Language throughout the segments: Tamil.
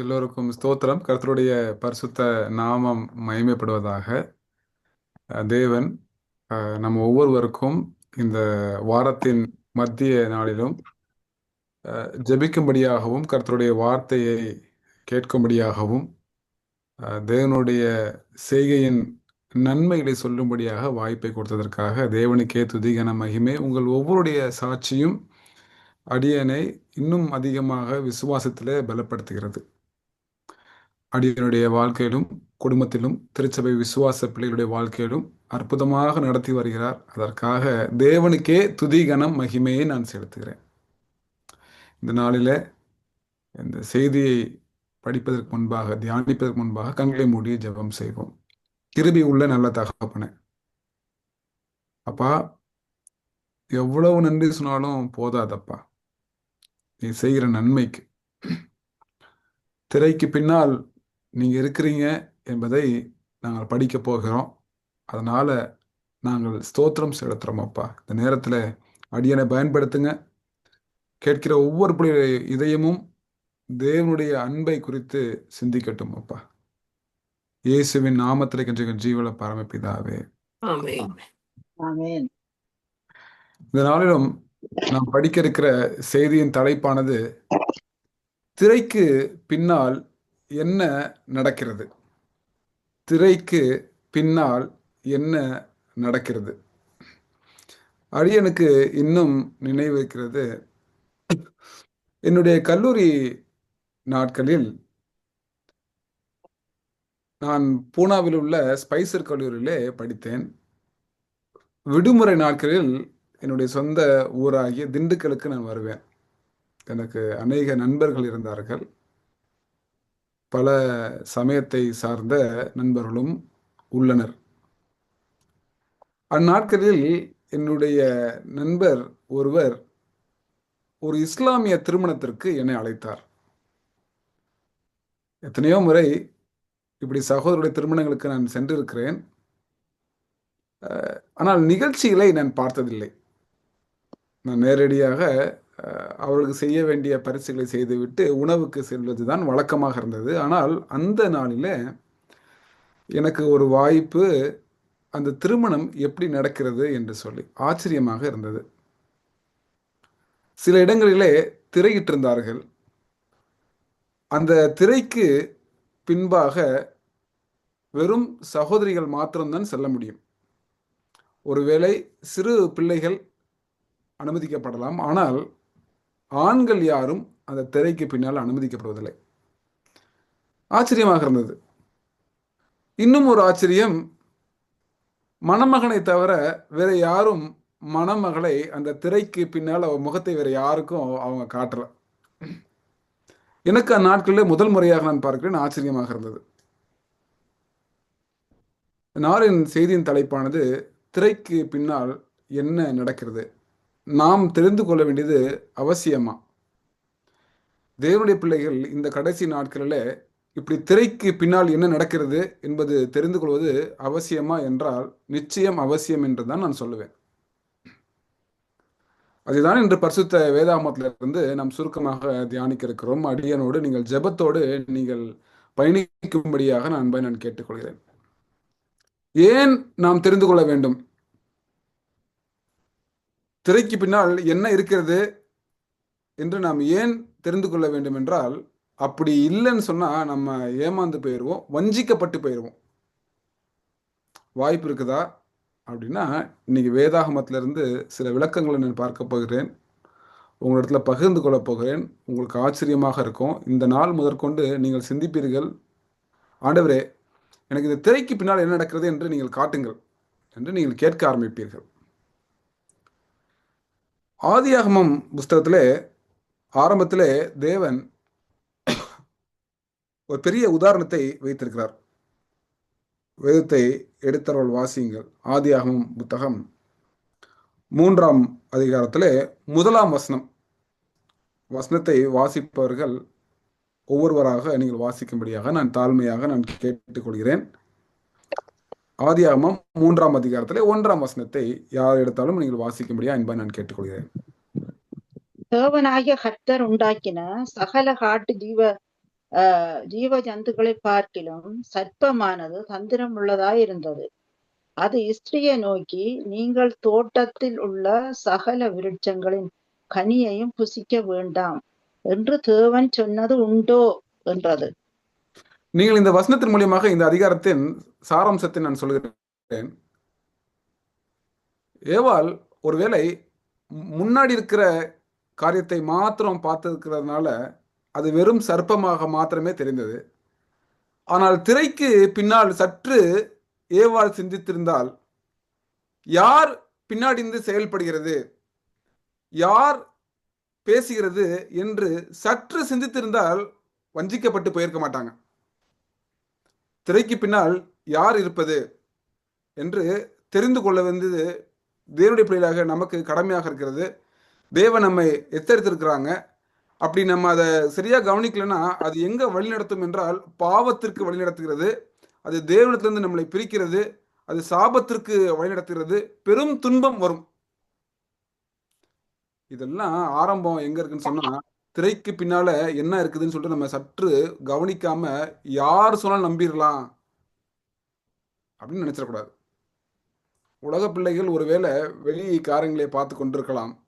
எல்லோருக்கும் ஸ்தோத்திரம். கர்த்தருடைய பரிசுத்த நாமம் மயமைப்படுவதாக தேவன் நம்ம ஒவ்வொருவருக்கும் இந்த வாரத்தின் மத்திய நாளிலும் ஜபிக்கும்படியாகவும் ஜெபிக்கும்படியாகவும் கர்த்தருடைய வார்த்தையை கேட்கும்படியாகவும் தேவனுடைய செய்கையின் நன்மைகளை சொல்லும்படியாக வாய்ப்பை கொடுத்ததற்காக தேவனுக்கே துதிகன மகிமை. உங்கள் ஒவ்வொருடைய சாட்சியும் அடியனை இன்னும் அதிகமாக விசுவாசத்திலே பலப்படுத்துகிறது. அடியனுடைய வாழ்க்கையிலும் குடும்பத்திலும் திருச்சபை விசுவாச பிள்ளைகளுடைய வாழ்க்கையிலும் அற்புதமாக நடத்தி வருகிறார். அதற்காக தேவனுக்கே துதிகணம் மகிமையை நான் செலுத்துகிறேன். இந்த நாளில் இந்த செய்தியை படிப்பதற்கு முன்பாக தியானிப்பதற்கு முன்பாக கண்களை மூடி ஜெபம் செய்வோம். கிருபி உள்ள நல்ல தகப்பன. அப்பா எவ்வளவு நன்றி சொன்னாலும் போதாதப்பா. நீ செய்கிற நன்மைக்கு. திரைக்கு பின்னால் நீங்க இருக்கிறீங்க என்பதை நாங்கள் படிக்க போகிறோம். அதனால நாங்கள் ஸ்தோத்திரம் செலுத்துறோம் அப்பா. இந்த நேரத்துல அடியனை பயன்படுத்துங்க. கேட்கிற ஒவ்வொரு பிள்ளையுடைய இதயமும் தேவனுடைய அன்பை குறித்து சிந்திக்கட்டும் அப்பா. இயேசுவின் நாமத்தில் பரமபிதாவே. ஆமென். ஆமென். இந்த நாளிலும் நாம் படிக்க இருக்கிற செய்தியின் தலைப்பானது திரைக்கு பின்னால் என்ன நடக்கிறது? திரைக்கு பின்னால் என்ன நடக்கிறது? அடியனுக்கு இன்னும் நினைவிருக்கிறது என்னுடைய கல்லூரி நாட்களில் நான் பூனாவில் உள்ள ஸ்பைசர் கல்லூரியிலே படித்தேன். விடுமுறை நாட்களில் என்னுடைய சொந்த ஊராகிய திண்டுக்கலுக்கு நான் வருவேன். எனக்கு அநேக நண்பர்கள் இருந்தார்கள். பல சமயத்தை சார்ந்த நண்பர்களும் உள்ளனர். அந்நாட்களில் என்னுடைய நண்பர் ஒருவர் ஒரு இஸ்லாமிய திருமணத்திற்கு என்னை அழைத்தார். எத்தனையோ முறை இப்படி சகோதரருடைய திருமணங்களுக்கு நான் சென்றிருக்கிறேன். ஆனால் நிகழ்ச்சிகளை நான் பார்த்ததில்லை. நான் நேரடியாக அவர்களுக்கு செய்ய வேண்டிய பரிசுகளை செய்துவிட்டு உணவுக்கு செல்வது தான் வழக்கமாக இருந்தது. ஆனால் அந்த நாளில் எனக்கு ஒரு வாய்ப்பு அந்த திருமணம் எப்படி நடக்கிறது என்று சொல்லி ஆச்சரியமாக இருந்தது. சில இடங்களிலே திரையிட்டிருந்தார்கள். அந்த திரைக்கு பின்பாக வெறும் சகோதரிகள் மாத்திரம்தான் செல்ல முடியும். ஒருவேளை சிறு பிள்ளைகள் அனுமதிக்கப்படலாம். ஆனால் ஆண்கள் யாரும் அந்த திரைக்கு பின்னால் அனுமதிக்கப்படுவதில்லை. ஆச்சரியமாக இருந்தது. இன்னும் ஒரு ஆச்சரியம் மணமகனை தவிர வேற யாரும் மணமகளை அந்த திரைக்கு பின்னால் அவ முகத்தை வேற யாருக்கும் அவங்க காட்டல. எனக்கு அந்நாட்களில் முதல் முறையாக நான் பார்க்கிறேன் ஆச்சரியமாக இருந்தது. நாளின் செய்தியின் தலைப்பானது திரைக்கு பின்னால் என்ன நடக்கிறது? நாம் தெரிந்து கொள்ள வேண்டியது அவசியமா? தேவனுடைய பிள்ளைகள் இந்த கடைசி நாட்களில் இப்படி திரைக்கு பின்னால் என்ன நடக்கிறது என்பது தெரிந்து கொள்வது அவசியமா என்றால் நிச்சயம் அவசியம் என்று தான் நான் சொல்லுவேன். அதுதான் இன்று பரிசுத்த வேதாமத்திலிருந்து நாம் சுருக்கமாக தியானிக்க இருக்கிறோம் அடியனோடு நீங்கள் ஜெபத்தோடு நீங்கள் பயணிக்கும்படியாக நான் அன்பை நான் கேட்டுக்கொள்கிறேன். ஏன் நாம் தெரிந்து கொள்ள வேண்டும்? திரைக்கு பின்னால் என்ன இருக்கிறது என்று நாம் ஏன் தெரிந்து கொள்ள வேண்டும் என்றால் அப்படி இல்லைன்னு சொன்னால் நம்ம ஏமாந்து போயிடுவோம் வஞ்சிக்கப்பட்டு போயிடுவோம் வாய்ப்பு இருக்குதா? அப்படின்னா இன்னைக்கு வேதாகமத்திலிருந்து சில விளக்கங்களை நான் பார்க்க போகிறேன். உங்களிடத்துல பகிர்ந்து கொள்ளப் போகிறேன். உங்களுக்கு ஆச்சரியமாக இருக்கும். இந்த நாள் முதற்கொண்டு நீங்கள் சிந்திப்பீர்கள். ஆண்டவரே எனக்கு இந்த திரைக்கு பின்னால் என்ன நடக்கிறது என்று நீங்கள் காட்டுங்கள் என்று நீங்கள் கேட்க ஆரம்பிப்பீர்கள். ஆதியாகமம் புஸ்தகத்திலே ஆரம்பத்திலே தேவன் ஒரு பெரிய உதாரணத்தை வைத்திருக்கிறார். வேதத்தை எடுத்தவர்கள் வாசியுங்கள். ஆதியாகமம் புத்தகம் மூன்றாம் அதிகாரத்தில் முதலாம் வசனம். வசனத்தை வாசிப்பவர்கள் ஒவ்வொருவராக நீங்கள் வாசிக்கும்படியாக நான் தாழ்மையாக நான் கேட்டுக்கொள்கிறேன். ஆதியாகமம் மூன்றாம் அதிகாரத்திலே ஒன்றாம் வசனத்தை யார் எடுத்தாலும் நீங்கள் வாசிக்கும்படியா என்பதை நான் கேட்டுக்கொள்கிறேன். தேவனாகிய கர்த்தர் உண்டாக்கின சகல காட்டு ஜீவ ஜீவ ஜந்துக்களை பார்க்கிலும் சர்ப்பமானது தந்திரம் உள்ளதாய் இருந்தது. அது ஸ்திரியை நோக்கி நீங்கள் தோட்டத்தில் உள்ள சகல விருட்சங்களின் கனியையும் புசிக்க வேண்டாம் என்று தேவன் சொன்னது உண்டோ? என்றது. நீங்கள் இந்த வசனத்தின் மூலியமாக இந்த அதிகாரத்தின் சாராம்சத்தை நான் சொல்கிறேன். ஏவால் ஒருவேளை முன்னாடி இருக்கிற காரியத்தை மாத்திரம் பார்த்துருக்கிறதுனால அது வெறும் சர்ப்பமாக மாத்திரமே தெரிந்தது. ஆனால் திரைக்கு பின்னால் சற்று ஏவாள் சிந்தித்திருந்தால் யார் பின்னாடி இருந்து செயல்படுகிறது யார் பேசுகிறது என்று சற்று சிந்தித்திருந்தால் வஞ்சிக்கப்பட்டு போயிருக்க மாட்டாங்க. திரைக்கு பின்னால் யார் இருப்பது என்று தெரிந்து கொள்ள வந்தது தேவனுடைய பிள்ளைகளாக நமக்கு கடமையாக இருக்கிறது. தேவன் நம்மை எத்தரித்திருக்கிறாங்க அப்படி நம்ம அதை சரியாக கவனிக்கலன்னா அது எங்கே வழிநடத்தும் என்றால் பாவத்திற்கு வழிநடத்துகிறது அது தேவனத்திலிருந்து நம்மளை பிரிக்கிறது. அது சாபத்திற்கு வழிநடத்துகிறது பெரும் துன்பம் வரும். இதெல்லாம் ஆரம்பம் எங்க இருக்குன்னு சொன்னா திரைக்கு பின்னால என்ன இருக்குதுன்னு சொல்லிட்டு நம்ம சற்று கவனிக்காம யார் சொன்னாலும் நம்பிடலாம் அப்படின்னு நினைச்சிடக்கூடாது. உலக பிள்ளைகள் ஒருவேளை வெளி காரியங்களை பார்த்து கொண்டிருக்கலாம்.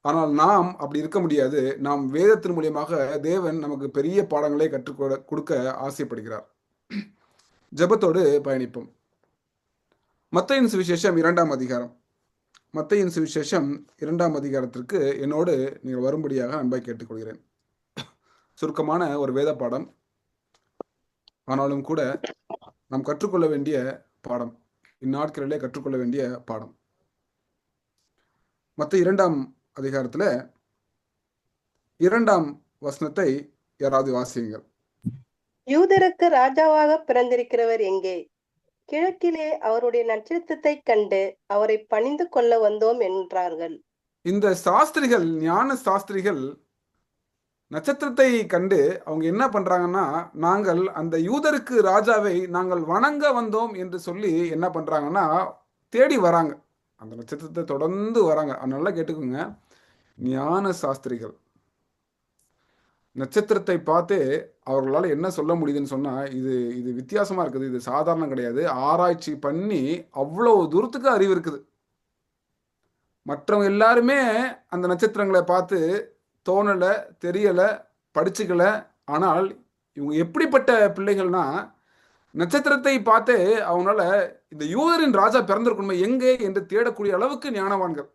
ஆனால் நாம் அப்படி இருக்க முடியாது. நாம் வேதத்தின் மூலியமாக தேவன் நமக்கு பெரிய பாடங்களை கற்றுக் கொடுக்க ஆசைப்படுகிறார். ஜபத்தோடு பயணிப்போம். மத்தையின் சுவிசேஷம் இரண்டாம் அதிகாரம். மத்தையின் சுவிசேஷம் இரண்டாம் அதிகாரத்திற்கு என்னோடு நீங்கள் வரும்படியாக அன்பாய் கேட்டுக்கொள்கிறேன். சுருக்கமான ஒரு வேத பாடம். ஆனாலும் கூட நாம் கற்றுக்கொள்ள வேண்டிய பாடம். இந்நாட்களிலே கற்றுக்கொள்ள வேண்டிய பாடம். மற்ற இரண்டாம் அதிகாரத்துல இரண்டாம் வசனத்தை யாராவது வாசியுங்கள். யூதருக்கு ராஜாவாக பிறந்திருக்கிறவர் எங்கே? கிழக்கிலே அவருடைய நட்சத்திரத்தை கண்டு அவரை பணிந்து கொள்ள வந்தோம் என்றார்கள். இந்த சாஸ்திரிகள் ஞான சாஸ்திரிகள் நட்சத்திரத்தை கண்டு அவங்க என்ன பண்றாங்கன்னா நாங்கள் அந்த யூதருக்கு ராஜாவை நாங்கள் வணங்க வந்தோம் என்று சொல்லி என்ன பண்றாங்கன்னா தேடி வராங்க. அந்த நட்சத்திரத்தை தொடர்ந்து வராங்க. நல்லா கேட்டுக்கோங்க ஞான சாஸ்திரிகள். நட்சத்திரத்தை பார்த்து அவர்களால் என்ன சொல்ல முடியுதுன்னு சொன்னால் இது இது வித்தியாசமாக இருக்குது. இது சாதாரணம் கிடையாது. ஆராய்ச்சி பண்ணி அவ்வளோ தூரத்துக்கு அறிவு இருக்குது. மற்றவங்க எல்லாருமே அந்த நட்சத்திரங்களை பார்த்து தோணலை தெரியலை படிச்சுக்கல. ஆனால் இவங்க எப்படிப்பட்ட பிள்ளைகள்னா நட்சத்திரத்தை பார்த்தே அவங்களால இந்த யூதரின் ராஜா பிறந்திருக்கணுமே எங்கே? என்று தேடக்கூடிய அளவுக்கு ஞானவான்கள்.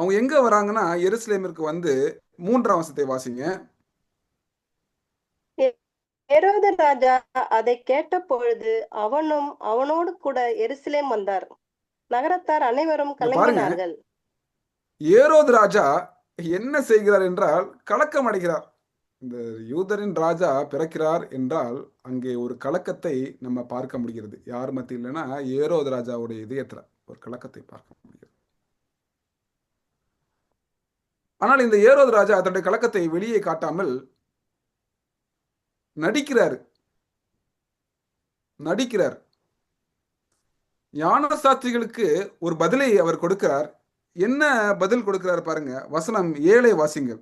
அவங்க எங்க வராங்கன்னா எருசலேமிற்கு வந்து மூன்றாம் வசத்தை வாசிங்க. ஏரோது ராஜா அதை கேட்ட பொழுது அவனும் அவனோடு கூட எருசலேம் வந்தார். நகரத்தார் அனைவரும் கலங்கினார்கள். ஏரோது ராஜா என்ன செய்கிறார் என்றால் கலக்கம் அடைகிறார். இந்த யூதரின் ராஜா பிறக்கிறார் என்றால் அங்கே ஒரு கலக்கத்தை நம்ம பார்க்க முடிகிறது. யார் மத்தியில்னா ஏரோது ராஜாவுடைய இதயத்துல ஒரு கலக்கத்தை பார்க்க முடிகிறது. ஆனால் இந்த ஏரோது ராஜா தன்னுடைய கலக்கத்தை வெளியே காட்டாமல் நடிக்கிறார். நடிக்கிறார். ஞான சாஸ்திரிகளுக்கு ஒரு பதிலை அவர் கொடுக்கிறார். என்ன பதில் கொடுக்கிறார் பாருங்க. வசனம் ஏழை வாசிங்கள்.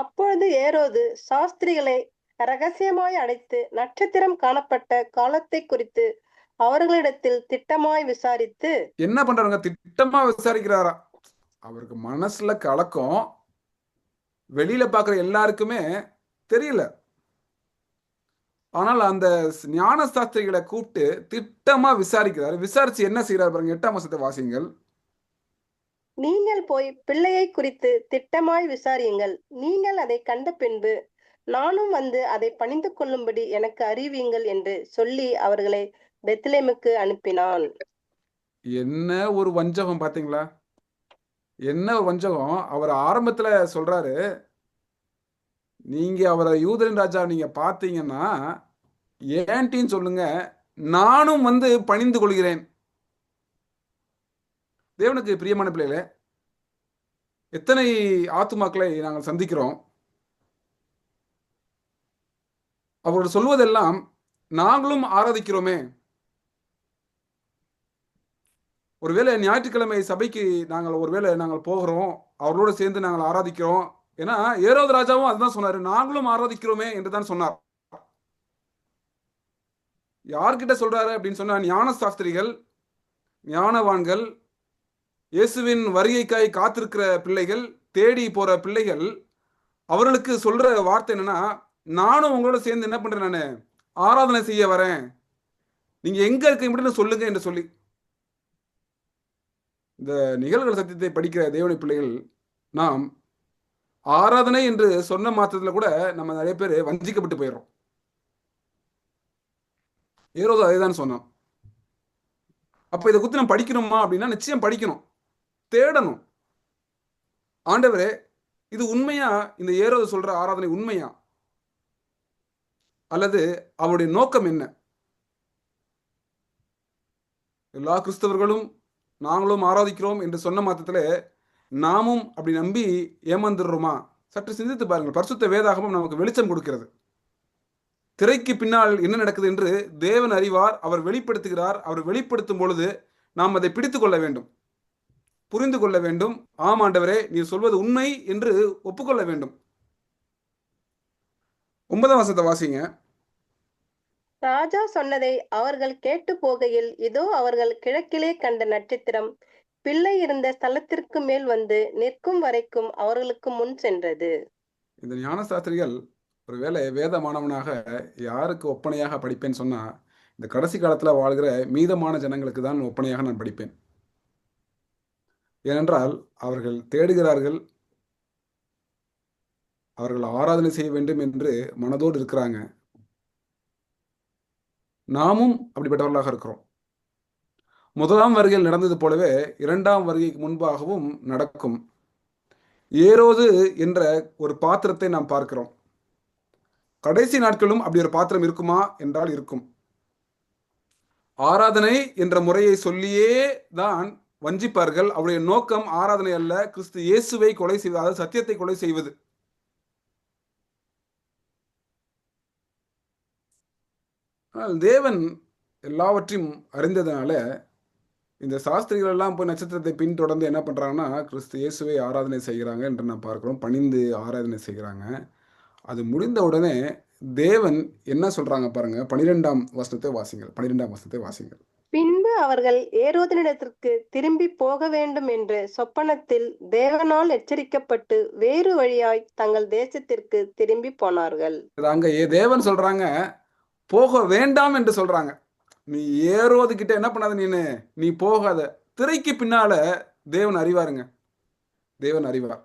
அப்பொழுது ஏரோது சாஸ்திரிகளை ரகசியமாய் அடைத்து நட்சத்திரம் காணப்பட்ட காலத்தை குறித்து அவர்களிடத்தில் திட்டமாய் விசாரித்து என்ன பண்றாங்க திட்டமா விசாரிக்கிறாரா? அவருக்கு மனசுல கலக்கம் வெளியில பாக்குற எல்லாருக்குமே தெரியல. ஆனால் அந்த ஞான சாஸ்திரிகளை கூப்பிட்டு திட்டமா விசாரிக்கிறார். விசாரிச்சு என்ன செய்யறாரு பாருங்க எட்டாம் மாசத்தை வாசிங்கள் நீங்கள் போய் பிள்ளையை குறித்து திட்டமாய் விசாரியுங்கள். நீங்கள் அதை கண்ட பின்பு நானும் வந்து அதை பணிந்து கொள்ளும்படி எனக்கு அறிவியுங்கள் என்று சொல்லி அவர்களை பெத்லேமுக்கு அனுப்பினான். என்ன ஒரு வஞ்சகம் பாத்தீங்களா? என்ன ஒரு வஞ்சகம்? அவர் ஆரம்பத்துல சொல்றாரு நீங்க அவரை யூதரின் ராஜா நீங்க பாத்தீங்கன்னா ஏன்ட்டின்னு சொல்லுங்க நானும் வந்து பணிந்து கொள்கிறேன். தேவனுக்கு பிரியமான பிள்ளைகளே எத்தனை ஆத்துமாக்களை நாங்கள் சந்திக்கிறோம்? அவர்கள் சொல்வதெல்லாம் நாங்களும் ஆராதிக்கிறோமே. ஒருவேளை ஞாயிற்றுக்கிழமை சபைக்கு நாங்கள் ஒருவேளை நாங்கள் போகிறோம் அவர்களோடு சேர்ந்து நாங்கள் ஆராதிக்கிறோம். ஏன்னா ஏரோது ராஜாவும் அதுதான் சொன்னாரு நாங்களும் ஆராதிக்கிறோமே என்று தான் சொன்னார். யார்கிட்ட சொல்றாரு அப்படின்னு சொன்னா ஞான சாஸ்திரிகள் ஞானவான்கள் இயேசுவின் வருகைக்காய் காத்திருக்கிற பிள்ளைகள் தேடி போற பிள்ளைகள் அவர்களுக்கு சொல்ற வார்த்தை என்னன்னா நானும் உங்களோட சேர்ந்து என்ன பண்றேன் நான்? ஆராதனை செய்ய வரேன். நீங்க எங்க இருக்க மட்டும் சொல்லுங்க என்று சொல்லி இந்த நிகழ்வுகள் சத்தியத்தை படிக்கிற தேவனை பிள்ளைகள் நாம் ஆராதனை என்று சொன்ன மாத்திரத்துல கூட நம்ம நிறைய பேர் வஞ்சிக்கப்பட்டு போயிடுறோம். ஏரோது அதே தான் சொன்னான். அப்ப இதை குத்தி நம்ம படிக்கணுமா அப்படின்னா நிச்சயம் படிக்கணும். தேடணும். ஆண்டவரே இது உண்மையா? இந்த ஏரோது சொல்ற ஆராதனை உண்மையா? அல்லது அவருடைய நோக்கம் என்ன? எல்லா கிறிஸ்தவர்களும் நாங்களும் ஆராதிக்கிறோம் என்று சொன்ன மாத்தத்தில் நாமும் அப்படி நம்பி ஏமாந்துடுறோமா? சற்று சிந்தித்து பாருங்கள். பரிசுத்த வேதாகமும் நமக்கு வெளிச்சம் கொடுக்கிறது. திரைக்கு பின்னால் என்ன நடக்குது என்று தேவன் அறிவார் அவர் வெளிப்படுத்துகிறார் அவர் வெளிப்படுத்தும் பொழுது நாம் அதை பிடித்து கொள்ள வேண்டும். புரிந்து கொள்ள வேண்டும். ஆம் ஆண்டவரே நீ சொல்வது உண்மை என்று ஒப்புக்கொள்ள வேண்டும். ஒன்பதாம் வசத்தை வாசிங்க. ராஜா சொன்னதை அவர்கள் கேட்டு போகையில் இதோ அவர்கள் கிழக்கிலே கண்ட நட்சத்திரம். பிள்ளை இருந்த ஸ்தலத்திற்கு மேல் வந்து நிற்கும் வரைக்கும் அவர்களுக்கு முன் சென்றது. இந்த ஞான சாஸ்திரிகள் ஒருவேளை வேத மாணவனாக யாருக்கு ஒப்பனையாக படிப்பேன்னு சொன்னா இந்த கடைசி காலத்துல வாழ்கிற மீதமான ஜனங்களுக்கு தான் ஒப்பனையாக நான் படிப்பேன். ஏனென்றால் அவர்கள் தேடுகிறார்கள். அவர்கள் ஆராதனை செய்ய வேண்டும் என்று மனதோடு இருக்கிறாங்க. நாமும் அப்படிப்பட்டவர்களாக இருக்கிறோம். முதலாம் வருகையில் நடந்தது போலவே இரண்டாம் வருகைக்கு முன்பாகவும் நடக்கும். ஏரோது என்ற ஒரு பாத்திரத்தை நாம் பார்க்கிறோம். கடைசி நாட்களும் அப்படி ஒரு பாத்திரம் இருக்குமா என்றால் இருக்கும். ஆராதனை என்ற முறையை சொல்லியே தான் வஞ்சிப்பார்கள். அவருடைய நோக்கம் ஆராதனை அல்ல கிறிஸ்து இயேசுவை கொலை செய்வது அதாவது சத்தியத்தை கொலை செய்வது. ஆனால் தேவன் எல்லாவற்றையும் அறிந்ததுனால இந்த சாஸ்திரிகள் எல்லாம் போய் நட்சத்திரத்தை பின்தொடர்ந்து என்ன பண்றாங்கன்னா கிறிஸ்து இயேசுவை ஆராதனை செய்கிறாங்க என்று நாம் பார்க்கிறோம். பணிந்து ஆராதனை செய்கிறாங்க. அது முடிந்த உடனே தேவன் என்ன சொல்றாங்க பாருங்க? பனிரெண்டாம் வசனத்தை வாசிங்கள். பனிரெண்டாம் வசனத்தை வாசிங்கள். பின்பு அவர்கள் ஏரோதனிடத்திற்கு திரும்பி போக வேண்டும் என்று சொப்பனத்தில் தேவனால் எச்சரிக்கப்பட்டு வேறு வழியாய் தங்கள் தேசத்திற்கு திரும்பி போனார்கள். அங்க ஏ தேவன் சொல்றாங்க போக வேண்டாம் என்று சொல்றாங்க. நீ ஏறுவது கிட்ட என்ன பண்ணாத நீனு? நீ போகாத. திரைக்கு பின்னால தேவன் அறிவாருங்க. தேவன் அறிவார்.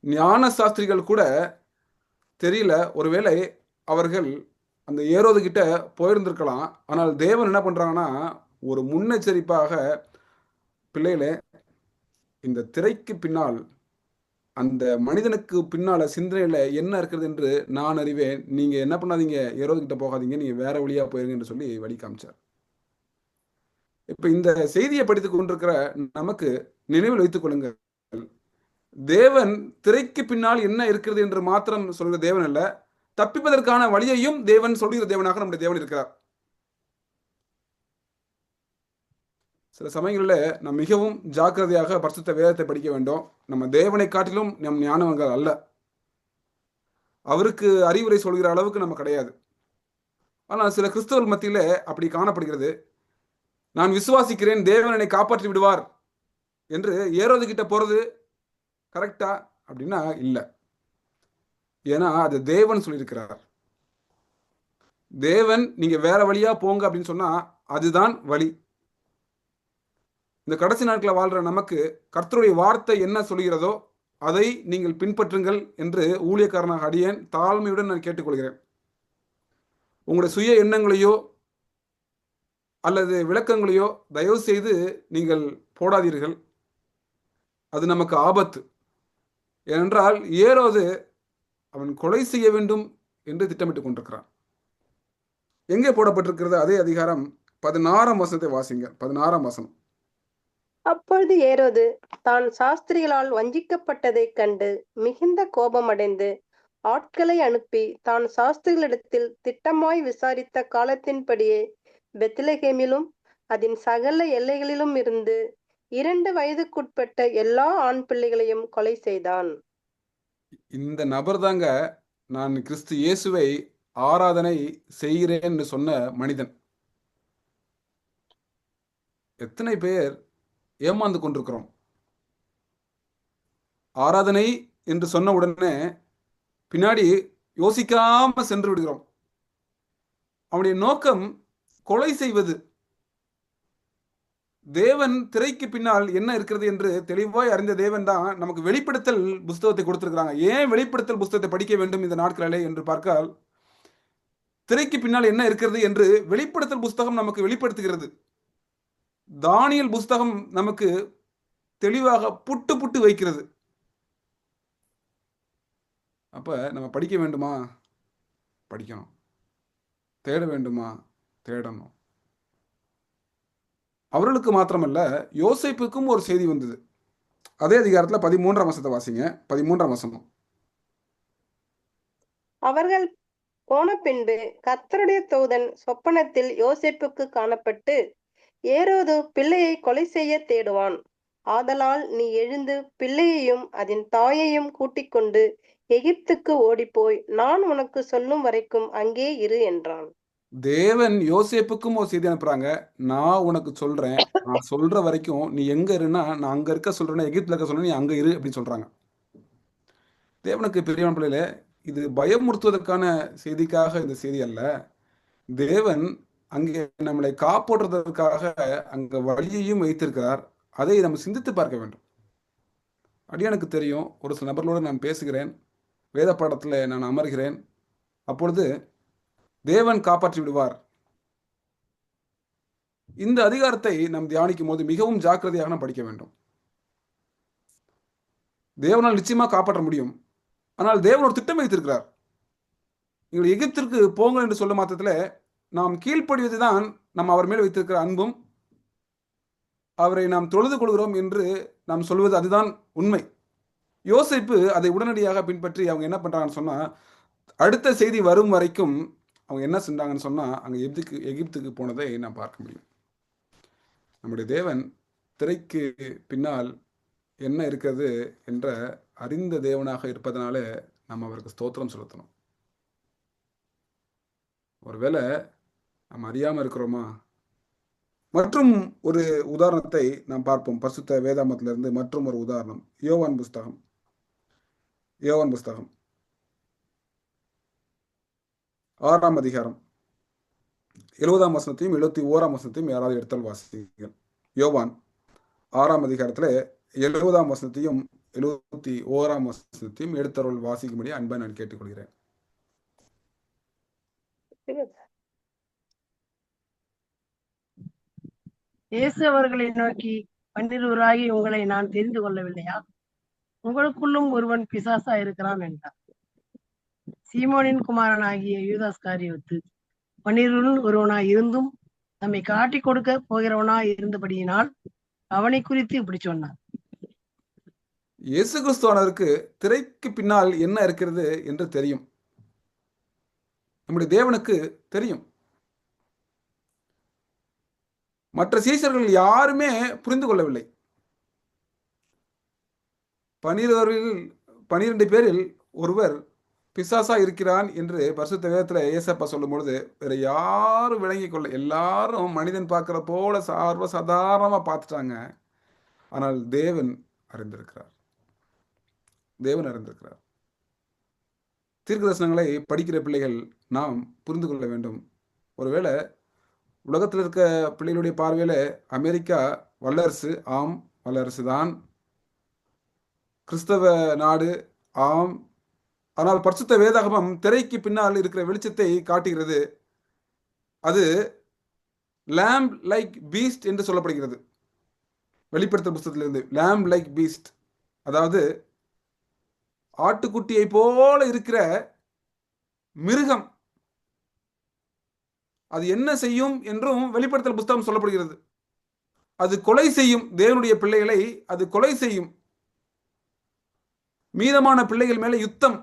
ஞான சாஸ்திரிகள் கூட தெரியல. ஒருவேளை அவர்கள் அந்த ஏரோது கிட்ட போயிருந்திருக்கலாம். ஆனால் தேவன் என்ன பண்றாங்கன்னா ஒரு முன்னெச்சரிப்பாக பிள்ளைகளே இந்த திரைக்கு பின்னால் அந்த மனிதனுக்கு பின்னால சிந்தனையில என்ன இருக்கிறது என்று நான் அறிவேன். நீங்க என்ன பண்ணாதீங்க. ஏரோது கிட்ட போகாதீங்க. நீங்க வேற வழியா போயிருங்க என்று சொல்லி வழி காமிச்சார். இப்ப இந்த செய்தியை படித்துக் கொண்டிருக்கிற நமக்கு நினைவில் வைத்துக் கொள்ளுங்கள். தேவன் திரைக்கு பின்னால் என்ன இருக்கிறது என்று மாத்திரம் சொல்கிற தேவன் அல்ல. தப்பிப்பதற்கான வழியையும் தேவன் சொல்கிற தேவனாக நம்முடைய தேவன் இருக்கிறார். சில சமயங்களில் நாம் மிகவும் ஜாக்கிரதையாக பரிசுத்த வேதத்தை படிக்க வேண்டும். நம்ம தேவனை காட்டிலும் நம் ஞானவங்கள் அல்ல. அவருக்கு அறிவுரை சொல்கிற அளவுக்கு நம்ம கிடையாது. ஆனால் சில கிறிஸ்தவர் மத்தியில் அப்படி காணப்படுகிறது. நான் விசுவாசிக்கிறேன் தேவன் என்னை காப்பாற்றி விடுவார் என்று ஏறோது கிட்ட போகிறது கரெக்டா அப்படின்னா இல்லை. ஏன்னா அது தேவன் சொல்லியிருக்கிறார். தேவன் நீங்க வேற வழியா போங்க அப்படின்னு சொன்னா அதுதான் வழி. இந்த கடைசி நாட்களில் வாழ்கிற நமக்கு கர்த்தருடைய வார்த்தை என்ன சொல்கிறதோ அதை நீங்கள் பின்பற்றுங்கள் என்று ஊழியக்காரனாக அடியேன் தாழ்மையுடன் நான் கேட்டுக்கொள்கிறேன். உங்களுடைய சுய எண்ணங்களையோ அல்லது விளக்கங்களையோ தயவு செய்து நீங்கள் போடாதீர்கள். அது நமக்கு ஆபத்து. ஏனென்றால் ஏரோது அவன் கொலை செய்ய வேண்டும் என்று திட்டமிட்டு கொண்டிருக்கிறான். எங்கே போடப்பட்டிருக்கிறது அதே அதிகாரம் பதினாறாம் வசனத்தை வாசிங்க. பதினாறாம் வசனம். அப்பொழுது ஏரோது தான் சாஸ்திரிகளால் வஞ்சிக்கப்பட்டதைக் கண்டு மிகுந்த கோபமடைந்து ஆட்களை அனுப்பி தான் சாஸ்திரிகளிடத்தில் திட்டமாய் விசாரித்த காலத்தின்படியே பெத்லகேமிலும் அதன் சகல எல்லைகளிலும் இருந்து இரண்டு வயதுக்குட்பட்ட எல்லா ஆண் பிள்ளைகளையும் கொலை செய்தான். இந்த நபர் தாங்க நான் கிறிஸ்து இயேசுவை ஆராதனை செய்கிறேன் என்று சொன்ன மனிதன். எத்தனை பேர் ஏமாந்து கொண்டிருக்கிறோம். ஆராதனை என்று சொன்ன உடனே பின்னாடி யோசிக்காம சென்று விடுகிறோம். அவனுடைய நோக்கம் கொலை செய்வது. தேவன் திரைக்கு பின்னால் என்ன இருக்கிறது என்று தெளிவாய் அறிந்த தேவன் தான் நமக்கு வெளிப்படுத்தல் புஸ்தகத்தை கொடுத்திருக்கிறாங்க. ஏன் வெளிப்படுத்தல் புஸ்தகத்தை படிக்க வேண்டும் இந்த நாட்களிலே என்று பார்த்தால் திரைக்கு பின்னால் என்ன இருக்கிறது என்று வெளிப்படுத்தல் புஸ்தகம் நமக்கு வெளிப்படுத்துகிறது. தானியல் புஸ்தகம் நமக்கு தெளிவாக புட்டு புட்டு வைக்கிறது. அப்ப நம்ம படிக்க வேண்டுமா? படிக்கணும். தேட வேண்டுமா? தேடணும். அவர்களுக்கு மாத்திரமல்ல யோசிப்புக்கும் ஒரு செய்தி வந்தது. அதே அதிகாரத்துல பதிமூன்றாம் வசத்தை வாசிங்க. பதிமூன்றாம் வசனம். அவர்கள் போன பின்பு கத்தருடைய தூதன் சொப்பனத்தில் யோசிப்புக்கு காணப்பட்டு ஏரோது பிள்ளையை கொலை செய்ய தேடுவான். ஆதலால் நீ எழுந்து பிள்ளையையும் அதன் தாயையும் கூட்டிக் கொண்டு எகிப்துக்கு ஓடிப்போய் நான் உனக்கு சொல்லும் வரைக்கும் அங்கே இரு என்றான். தேவன் யோசேப்புக்கும் ஒரு செய்தி அனுப்புறாங்க. நான் உனக்கு சொல்றேன். நான் சொல்ற வரைக்கும் நீ எங்க இருன்னா நான் அங்க இருக்க சொல்றேன்னா எகிப்துல இருக்க சொல்றேன் நீ அங்க இரு அப்படின்னு சொல்றாங்க. தேவனுக்கு பெரியவன் பிள்ளையில இது பயமுறுத்துவதற்கான செய்திக்காக இந்த செய்தி அல்ல. தேவன் அங்கே நம்மளை காப்பாற்றுவதற்காக அங்க வழியையும் வைத்திருக்கிறார். அதை நம்ம சிந்தித்து பார்க்க வேண்டும். அடியானுக்கு தெரியும் ஒரு சில நபர்களோடு நான் பேசுகிறேன் வேத பாடத்தில் நான் அமர்கிறேன். அப்பொழுது தேவன் காப்பாற்றி விடுவார். இந்த அதிகாரத்தை நாம் தியானிக்கும் போது மிகவும் ஜாக்கிரதையாக நாம் படிக்க வேண்டும். தேவனால் நிச்சயமாக காப்பாற்ற முடியும். ஆனால் தேவன் ஒரு திட்டம் வைத்திருக்கிறார். நீங்கள் எகிப்திற்கு போங்கள் என்று சொல்ல மாத்திரத்தில் நாம் கீழ்ப்படிவதுதான் நாம் அவர் மேல் வைத்திருக்கிற அன்பும் அவரை நாம் தொழுது கொள்கிறோம் என்று நாம் சொல்வது அதுதான் உண்மை. யோசிப்பு அதை உடனடியாக பின்பற்றி அவங்க என்ன பண்ணுறாங்கன்னு சொன்னால் அடுத்த செய்தி வரும் வரைக்கும் அவங்க என்ன செஞ்சாங்கன்னு சொன்னால் அங்கே எகிப்துக்கு எகிப்துக்கு போனதை நாம் பார்க்க முடியும். நம்முடைய தேவன் திரைக்கு பின்னால் என்ன இருக்கிறது என்ற அறிந்த தேவனாக இருப்பதனால நாம் அவருக்கு ஸ்தோத்திரம் செலுத்தணும். ஒருவேளை நாம் அறியாம இருக்கிறோமா? மற்றும் ஒரு உதாரணத்தை நாம் பார்ப்போம். பசுத்த வேதாமத்திலிருந்து மற்றும் ஒரு உதாரணம். யோவான் புஸ்தகம். யோவான் புஸ்தகம். ஆறாம் அதிகாரம். எழுபதாம் வசனத்தையும் எழுபத்தி ஓராம் வசனத்தையும் யாராவது எடுத்தால் வாசிங்கள் யோவான் ஆறாம் அதிகாரத்துல எழுபதாம் வசனத்தையும் எழுபத்தி ஓராம் வசனத்தையும் எடுத்தவர்கள் வாசிக்கும்படி அன்பை நான் கேட்டுக்கொள்கிறேன். இயேசு அவர்களை நோக்கி பன்னிருவராகி உங்களை நான் தெரிந்து கொள்ளவில்லையா? உங்களுக்குள்ளும் ஒருவன் பிசாசா இருக்கிறான் என்றார். சீமோனின் குமாரன் ஆகிய யூதாஸ் காரியத்து பன்னிருள் ஒருவனாய் இருந்தும் நம்மை காட்டிக் கொடுக்க போகிறவனாய் இருந்தபடியினால் அவனை குறித்து இப்படி சொன்னார். இயேசு கிறிஸ்துவானவருக்கு திரைக்கு பின்னால் என்ன இருக்கிறது என்று தெரியும். நம்முடைய தேவனுக்கு தெரியும். மற்ற சீசர்கள் யாருமே புரிந்து கொள்ளவில்லை. பனிரவர்கள் பனிரெண்டு பேரில் ஒருவர் பிசாசா இருக்கிறான் என்று பரிசுத்த வேதத்தில் ஏசப்பா சொல்லும் பொழுது வேற யாரும் விளங்கி கொள்ள எல்லாரும் மனிதன் பார்க்குற போல சார்வ சாதாரணமாக பார்த்துட்டாங்க. ஆனால் தேவன் அறிந்திருக்கிறார். தேவன் அறிந்திருக்கிறார். தீர்க்கதர்சனங்களை படிக்கிற பிள்ளைகள் நாம் புரிந்து கொள்ள வேண்டும். ஒருவேளை உலகத்தில் இருக்க பிள்ளைகளுடைய பார்வையில் அமெரிக்கா வல்லரசு ஆம் வல்லரசு தான் கிறிஸ்தவ நாடு ஆம். ஆனால் பரிசுத்த வேதாகமம் திரைக்கு பின்னால் இருக்கிற வெளிச்சத்தை காட்டுகிறது. அது லேம்ப் லைக் பீஸ்ட் என்று சொல்லப்படுகிறது. வெளிப்படுத்த புஸ்தகத்திலிருந்து லேம்ப் லைக் பீஸ்ட் அதாவது ஆட்டுக்குட்டியை போல இருக்கிற மிருகம் அது என்ன செய்யும் என்றும் வெளிப்படுத்தல் புஸ்தகம் சொல்லப்படுகிறது. அது கொலை செய்யும் தேவனுடைய பிள்ளைகளை அது கொலை செய்யும். மீதமான பிள்ளைகள் மேல யுத்தம்.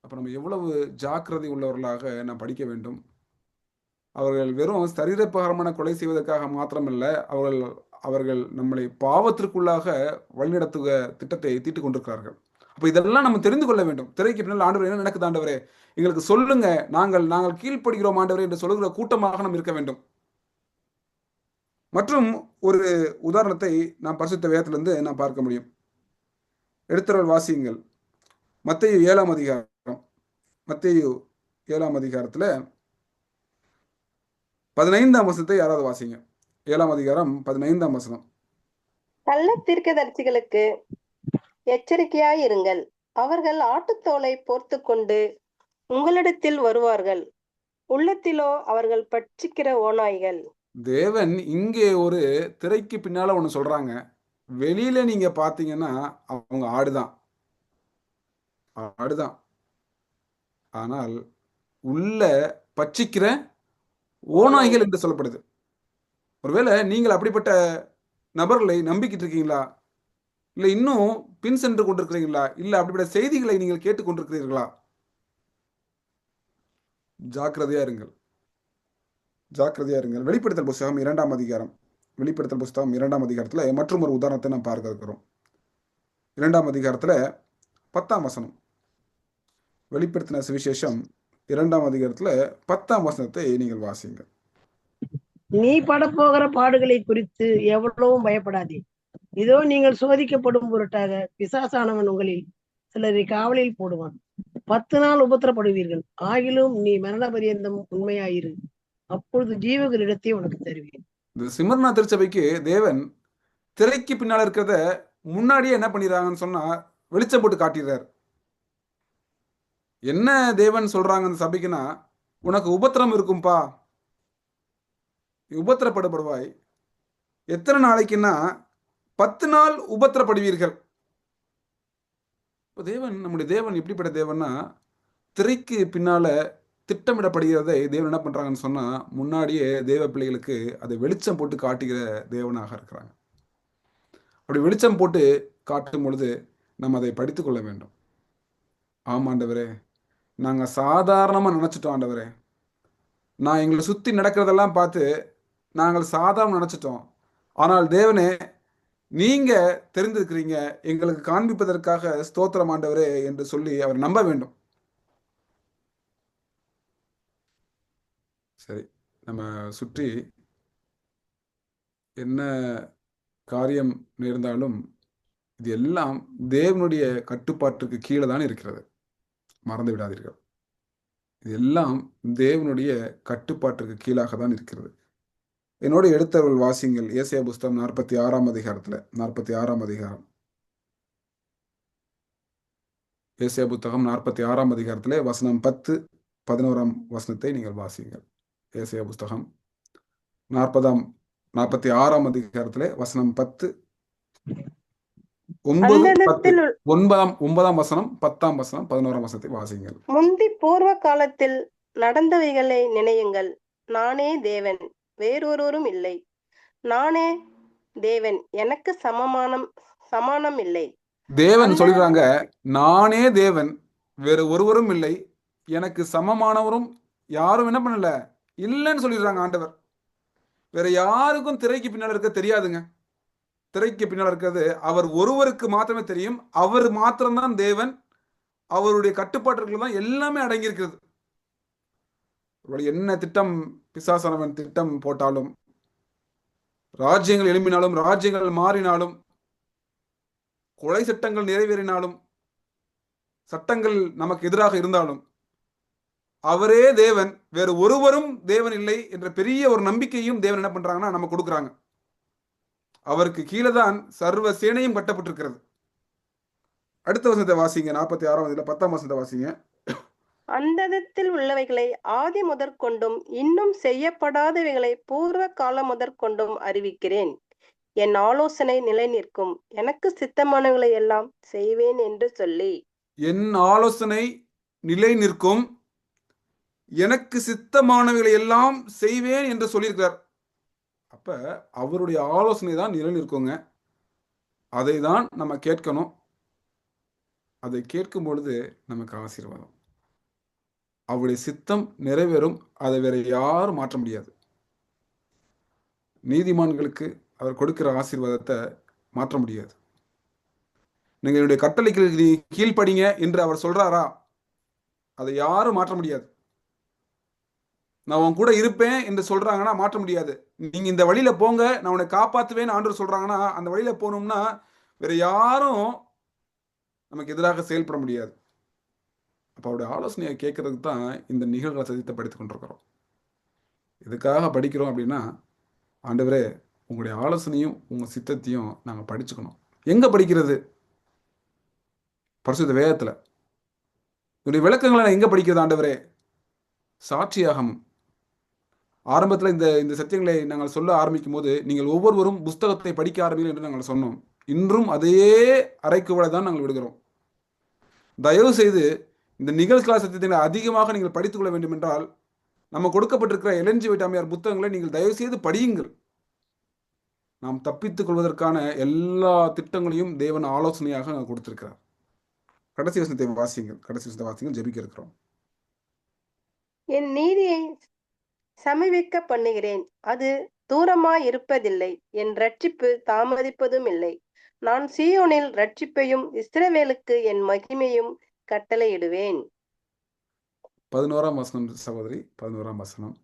அப்ப நம்ம எவ்வளவு ஜாக்கிரதை உள்ளவர்களாக நாம் படிக்க வேண்டும். அவர்கள் வெறும் சரீரப்பகரமான கொலை செய்வதற்காக மாத்திரமல்ல அவர்கள் அவர்கள் நம்மளை பாவத்திற்குள்ளாக வழிநடத்துக திட்டத்தை தீட்டுக் கொண்டிருக்கிறார்கள். அப்போ இதெல்லாம் நம்ம தெரிந்து கொள்ள வேண்டும். திரைக்கு பின்னால் ஆண்டவர் என்ன நடக்குது ஆண்டவரே? எங்களுக்கு சொல்லுங்க. நாங்கள் நாங்கள் கீழ்ப்படுகிறோம் ஆண்டவரே என்று சொல்லுகிற கூட்டமாக நாம் இருக்க வேண்டும். மற்றும் ஒரு உதாரணத்தை நாம் பரிசுத்த வேதத்திலிருந்து நாம் பார்க்க முடியும். எடுத்தவர்கள் வாசியுங்கள். மத்திய ஏழாம் அதிகாரம். மத்திய ஏழாம் அதிகாரத்துல பதினைந்தாம் வசனத்தை யாராவது வாசிங்க. ஏழாம் அதிகாரம் பதினைந்தாம் வசனம். கள்ள தீர்க்கதரிசிகளுக்கு எச்சரிக்கையாயிருங்கள் அவர்கள் ஆட்டுத்தோலை போர்த்து கொண்டு உங்களிடத்தில் வருவார்கள். உள்ளத்திலோ அவர்கள் பட்சிக்கிற ஓநாய்கள். தேவன் இங்கே ஒரு திரைக்கு பின்னால ஒண்ணு சொல்றாங்க. வெளியில நீங்க பாத்தீங்கன்னா அவங்க ஆடுதான். ஆடுதான். ஆனால் உள்ள பட்சிக்கிற ஓநாய்கள் என்று சொல்லப்படுது. ஒருவேளை நீங்கள் அப்படிப்பட்ட நபர்களை நம்பிக்கிட்டு இருக்கீங்களா? இல்லை இன்னும் பின் சென்று கொண்டிருக்கிறீங்களா இல்லை அப்படிப்பட்ட செய்திகளை நீங்கள் கேட்டுக்கொண்டிருக்கிறீர்களா ஜாக்கிரதையா இருங்கள். ஜாக்கிரதையா இருங்கள். வெளிப்படுத்தல் புஸ்தகம் இரண்டாம் அதிகாரம். வெளிப்படுத்தல் புஸ்தகம் இரண்டாம் அதிகாரத்தில் மற்றும் ஒரு உதாரணத்தை நாம் பார்க்க இருக்கிறோம். இரண்டாம் அதிகாரத்துல பத்தாம் வசனம். வெளிப்படுத்தின சுவிசேஷம் இரண்டாம் அதிகாரத்துல பத்தாம் வசனத்தை நீங்கள் வாசிங்க நீ படப்போகிற பாடுகளை குறித்து எவ்வளவும் பயப்படாதே. இதோ நீங்கள் சோதிக்கப்படும் பொருட்டாக பிசாசானவன் உங்களில் சிலரை காவலில் போடுவான். பத்து நாள் உபத்திரப்படுவீர்கள். ஆகிலும் நீ மரண பரியந்தம் உண்மையாயிரு. அப்பொழுது ஜீவகளிடத்தை உனக்கு தருவேன். இந்த சிமர்னா திருச்சபைக்கு தேவன் திரைக்கு பின்னால இருக்கிறத முன்னாடியே என்ன பண்ணிடுறாங்கன்னு சொன்னா வெளிச்சம் போட்டு காட்டிடுறார். என்ன தேவன் சொல்றாங்க அந்த சபைக்குன்னா உனக்கு உபத்திரம் இருக்கும்பா. உபத்திரப்படப்படுவாய் எத்தனை நாளைக்குன்னா பத்து நாள் உபத்திரப்படுவீர்கள். இப்போ தேவன் நம்முடைய தேவன் எப்படிப்பட்ட தேவன்னா திரைக்கு பின்னால திட்டமிடப்படுகிறதை தேவன் என்ன பண்ணுறாங்கன்னு சொன்னால் முன்னாடியே தேவ பிள்ளைகளுக்கு அதை வெளிச்சம் போட்டு காட்டுகிற தேவனாக இருக்கிறாங்க. அப்படி வெளிச்சம் போட்டு காட்டும் பொழுது நம்ம அதை படித்துக்கொள்ள வேண்டும். ஆமாண்டவரே நாங்கள் சாதாரணமாக நினச்சிட்டோம் ஆண்டவரே. நான் எங்களை சுற்றி நடக்கிறதெல்லாம் பார்த்து நாங்கள் சாதாரணம் நினச்சிட்டோம். ஆனால் தேவனே நீங்க தெரிந்திருக்கிறீங்க எங்களுக்கு காண்பிப்பதற்காக ஸ்தோத்திரம் ஆண்டவரே என்று சொல்லி அவர் நம்ப வேண்டும். சரி நம்ம சுற்றி என்ன காரியம் நேர்ந்தாலும் இது எல்லாம் தேவனுடைய கட்டுப்பாட்டுக்கு கீழே தான் இருக்கிறது. மறந்து விடாதீர்கள். இது எல்லாம் தேவனுடைய கட்டுப்பாட்டுக்கு கீழாக தான் இருக்கிறது. என்னோட எடுத்தவர்கள் வாசிங்கள் ஏசியா புஸ்தகம் நாற்பத்தி ஆறாம் அதிகாரத்துல நாற்பத்தி ஆறாம் அதிகாரம். ஏசியா புத்தகம் நாற்பத்தி ஆறாம் அதிகாரத்திலே வசனம் பத்து பதினோராம் வசனத்தை நீங்கள் வாசிங்கள் ஏசியா புஸ்தகம் நாற்பதாம் நாற்பத்தி ஆறாம் அதிகாரத்திலே வசனம் பத்து ஒன்பது ஒன்பதாம் ஒன்பதாம் வசனம் பத்தாம் வசனம் பதினோராம் வசனத்தை வாசிங்கள் முந்தி பூர்வ காலத்தில் நடந்தவைகளை நினையுங்கள். நானே தேவன். வேறொருவரும் இல்லை. நானே தேவன் எனக்கு சமமானம் சமானம் இல்லை. தேவன் சொல்றாங்க நானே தேவன் வேறு ஒருவரும் இல்லை. எனக்கு சமமானவரும் யாரும் என்ன பண்ணல? இல்லைன்னு சொல்லிடுறாங்க ஆண்டவர். வேற யாருக்கும் திரைக்கு பின்னால் இருக்க தெரியாதுங்க. திரைக்கு பின்னால் இருக்கிறது அவர் ஒருவருக்கு மாத்திரமே தெரியும். அவர் மாத்திரம்தான் தேவன். அவருடைய கட்டுப்பாட்டுக்குள்ள தான் எல்லாமே அடங்கியிருக்கிறது. ஒருவேளை என்ன திட்டம் பிசாசனவன் திட்டம் போட்டாலும் ராஜ்யங்கள் எழும்பினாலும் ராஜ்யங்கள் மாறினாலும் கொலை சட்டங்கள் நிறைவேறினாலும் சட்டங்கள் நமக்கு எதிராக இருந்தாலும் அவரே தேவன் வேறு ஒருவரும் தேவன் இல்லை என்ற பெரிய ஒரு நம்பிக்கையும் தேவன் என்ன பண்றாங்கன்னா நம்ம கொடுக்குறாங்க. அவருக்கு கீழே தான் சர்வ சேனையும் கட்டப்பட்டிருக்கிறது. அடுத்த வசனத்தை வாசிங்க நாற்பத்தி ஆறாம் இதுல பத்தாம் வசனத்தை வாசிங்க. அந்ததத்தில் உள்ளவைகளை ஆதி முதற்கொண்டும் இன்னும் செய்யப்படாதவைகளை பூர்வ காலம் முதற்கொண்டும் அறிவிக்கிறேன். என் ஆலோசனை நிலை நிற்கும் எனக்கு சித்தமானவைகளை எல்லாம் செய்வேன் என்று சொல்லி. என் ஆலோசனை நிலை நிற்கும் எனக்கு சித்தமானவைகளை எல்லாம் செய்வேன் என்று சொல்லியிருக்கிறார். அப்ப அவருடைய ஆலோசனை தான் நிலை நிற்குங்க அதை தான் நம்ம கேட்கணும். அதை கேட்கும் பொழுது நமக்கு ஆசீர்வாதம். அவருடைய சித்தம் நிறைவேறும் அதை வேற யாரும் மாற்ற முடியாது. நீதிமான்களுக்கு அவர் கொடுக்கிற ஆசீர்வாதத்தை மாற்ற முடியாது. நீங்கள் என்னுடைய கட்டளைக்கு நீ கீழ்ப்படிங்க என்று அவர் சொல்றாரா? அதை யாரும் மாற்ற முடியாது. நான் உன் கூட இருப்பேன் என்று சொல்றாங்கன்னா மாற்ற முடியாது. நீங்க இந்த வழியில போங்க நான் உன்னை காப்பாத்துவேன் ஆண்டு சொல்றாங்கன்னா அந்த வழியில போகணும்னா வேற யாரும் நமக்கு எதிராக செயல்பட முடியாது. அப்போ அவருடைய ஆலோசனையை கேட்கறதுக்கு தான் இந்த நிகழ்களை சதித்தை படித்துக் கொண்டிருக்கிறோம். இதுக்காக படிக்கிறோம் அப்படின்னா ஆண்டவரே உங்களுடைய ஆலோசனையும் உங்கள் சித்தத்தையும் நாங்கள் படிச்சுக்கணும். எங்கே படிக்கிறது? பரிசுத்த வேதத்தில். இதனுடைய விளக்கங்களை நான் எங்கே படிக்கிறது ஆண்டவரே? சாட்சியாகம் ஆரம்பத்தில் இந்த இந்த சத்தியங்களை நாங்கள் சொல்ல ஆரம்பிக்கும் போது நீங்கள் ஒவ்வொருவரும் புஸ்தகத்தை படிக்க ஆரம்பிங்கள் என்று நாங்கள் சொன்னோம். இன்றும் அதே அறைக்குவலை தான் நாங்கள் விடுகிறோம். தயவு செய்து இந்த நிகழ்கால சத்தியத்தை அதிகமாக நீங்கள் படித்துக்கொள்ள வேண்டும் என்றால் நம்ம கொடுக்கப்பட்டிருக்கிற எலஞ்சி வைட்டாமியார் புத்தகங்களை நீங்கள் தயவு செய்து படியுங்கள். நாம் தப்பித்துக் கொள்வதற்கான எல்லா திட்டங்களையும் தேவன் ஆலோசனையாக அங்கே கொடுத்திருக்கிறார். கடைசி வசனத்தை வாசியுங்கள். கடைசி வசனத்தை வாசியுங்கள். ஜெபிக்க இருக்கிறோம் என் நீதியை சமீபிக்க பண்ணுகிறேன். அது தூரமாய் இருப்பதில்லை என் ரட்சிப்பு தாமதிப்பதும் இல்லை. நான் சீயோனில் ரட்சிப்பையும் இஸ்ரவேலுக்கு என் மகிமையும் கட்டளையிடுவேன். பதினோராம் வசனம் சகோதரி பதினோராம் வசனம்.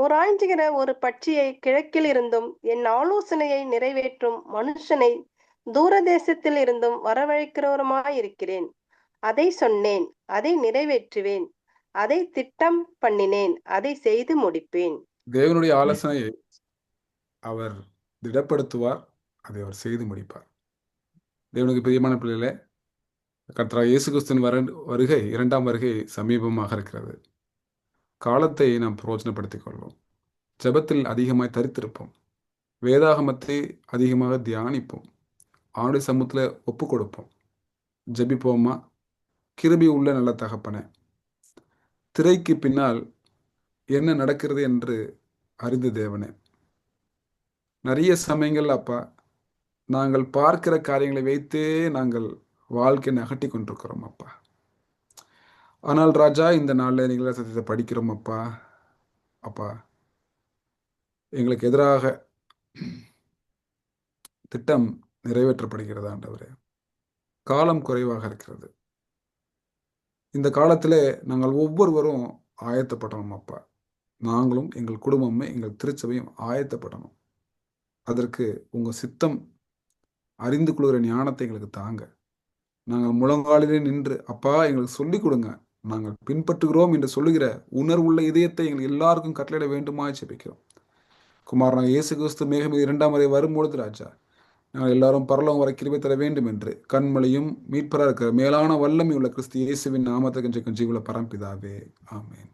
உராய்ஞ்சுகிற ஒரு பட்சியை கிழக்கில் இருந்தும் என் ஆலோசனையை நிறைவேற்றும் மனுஷனை தூரதேசத்தில் இருந்தும் வரவழைக்கிறவருமாயிருக்கிறேன். அதை சொன்னேன் அதை நிறைவேற்றுவேன். அதை திட்டம் பண்ணினேன் அதை செய்து முடிப்பேன். தேவனுடைய ஆலோசனையை அவர் திடப்படுத்துவார் அதை அவர் செய்து முடிப்பார். தேவனுக்கு பிரியமான பிள்ளைகளே கர்த்தரா இயேசு கிறிஸ்துவின் வர வருகை இரண்டாம் வருகை சமீபமாக இருக்கிறது. காலத்தை நாம் பிரயோஜனப்படுத்திக் கொள்வோம். ஜெபத்தில் அதிகமாய் தரித்திருப்போம். வேதாகமத்தை அதிகமாக தியானிப்போம். ஆடு சமூகத்தில் ஒப்பு கொடுப்போம். ஜபிப்போமா? கிருபி உள்ள நல்ல தகப்பன திரைக்கு பின்னால் என்ன நடக்கிறது என்று அறிந்த தேவனே நிறைய சமயங்கள் அப்பா நாங்கள் பார்க்கிற காரியங்களை வைத்தே நாங்கள் வாழ்க்கை நகட்டி கொண்டிருக்கிறோம் அப்பா. ஆனால் ராஜா இந்த நாளில் நீங்கள சத்தியத்தை படிக்கிறோம் அப்பா. அப்பா எங்களுக்கு எதிராக திட்டம் நிறைவேற்றப்படுகிறது ஆண்டவரே? காலம் குறைவாக இருக்கிறது. இந்த காலத்தில் நாங்கள் ஒவ்வொருவரும் ஆயத்தப்படணும் அப்பா. நாங்களும் எங்கள் குடும்பமும் எங்கள் திருச்சபையும் ஆயத்தப்படணும். அதற்கு உங்கள் சித்தம் அறிந்து கொள்கிற ஞானத்தை எங்களுக்கு தாங்க. நாங்கள் முழங்காலிலே நின்று அப்பா எங்களுக்கு சொல்லிக் கொடுங்க. நாங்கள் பின்பற்றுகிறோம் என்று சொல்லுகிற உணர்வுள்ள இதயத்தை எங்கள் எல்லாருக்கும் கட்டளையிட வேண்டுமா ஜெபிக்கிறோம். குமாரனாக இயேசு கிறிஸ்து மேகம் இரண்டாம் வரை வரும்பொழுது ராஜா நாங்கள் எல்லாரும் பரலோகம் வரை கிருபை தர வேண்டும் என்று கண்மலையும் மீட்பராக இருக்கிற மேலான வல்லமை உள்ள கிறிஸ்து இயேசுவின் நாமத்தை கொஞ்சம் கஞ்சி பரம்பிதாவே. ஆமேன்.